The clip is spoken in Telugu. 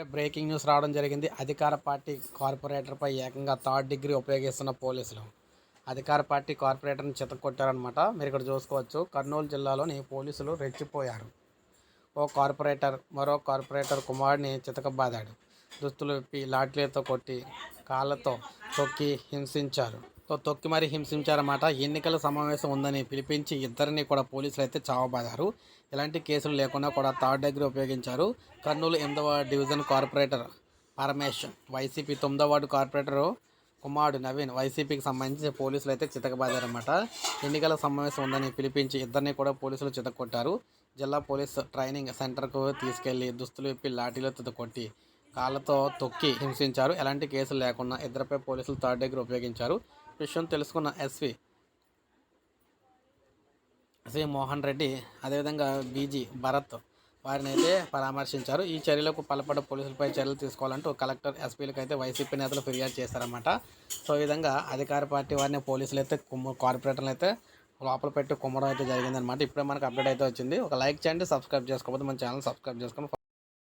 ఇప్పుడే బ్రేకింగ్ న్యూస్ రావడం జరిగింది. అధికార పార్టీ కార్పొరేటర్పై ఏకంగా థర్డ్ డిగ్రీ ఉపయోగిస్తున్న పోలీసులు. అధికార పార్టీ కార్పొరేటర్ని చితకొట్టారనమాట మీరు ఇక్కడ చూసుకోవచ్చు. కర్నూలు జిల్లాలోని పోలీసులు రెచ్చిపోయారు. ఓ కార్పొరేటర్ మరో కార్పొరేటర్ కుమారుడిని చితకబాదాడు. దుస్తులు విప్పి లాట్లీతో కొట్టి కాళ్ళతో తొక్కి హింసించారు. తొక్కి మరీ హింసించారన్నమాట. ఎన్నికల సమావేశం ఉందని పిలిపించి ఇద్దరిని కూడా పోలీసులు అయితే చావబాదారు. ఎలాంటి కేసులు లేకుండా కూడా థర్డ్ డిగ్రీ ఉపయోగించారు. కర్నూలు ఎనిమిదవ డివిజన్ కార్పొరేటర్ పరమేష్ వైసీపీ తొమ్మిదవ వార్డు కార్పొరేటరు కుమారుడు నవీన్ వైసీపీకి సంబంధించి పోలీసులు అయితే చితకబాదారన్నమాట. ఎన్నికల సమావేశం ఉందని పిలిపించి ఇద్దరిని కూడా పోలీసులు చితకొట్టారు జిల్లా పోలీస్ ట్రైనింగ్ సెంటర్కు తీసుకెళ్ళి దుస్తులు విప్పి లాఠీలతో కొట్టి కాళ్ళతో తొక్కి హింసించారు. ఎలాంటి కేసులు లేకుండా ఇద్దరిపై పోలీసులు థర్డ్ డిగ్రీ ఉపయోగించారు. విషయం తెలుసుకున్న ఎస్వి. శ్రీ మోహన్ రెడ్డి అదేవిధంగా బీజీ భరత్ వారిని అయితే పరామర్శించారు. ఈ చర్యలకు పాల్పడ్డ పోలీసులపై చర్యలు తీసుకోవాలంటూ కలెక్టర్ ఎస్పీలకు అయితే వైసీపీ నేతలు ఫిర్యాదు చేశారన్నమాట. సో ఈ విధంగా అధికార పార్టీ వారిని పోలీసులు అయితే కుమ్ము కార్పొరేటర్లు అయితే లోపల పెట్టి కుమ్మడం అయితే జరిగిందనమాట ఇప్పుడే మనకు అప్డేట్ అయితే వచ్చింది. ఒక లైక్ చేయండి సబ్స్క్రైబ్ చేసుకోకపోతే మన ఛానల్ సబ్స్క్రైబ్ చేసుకోండి.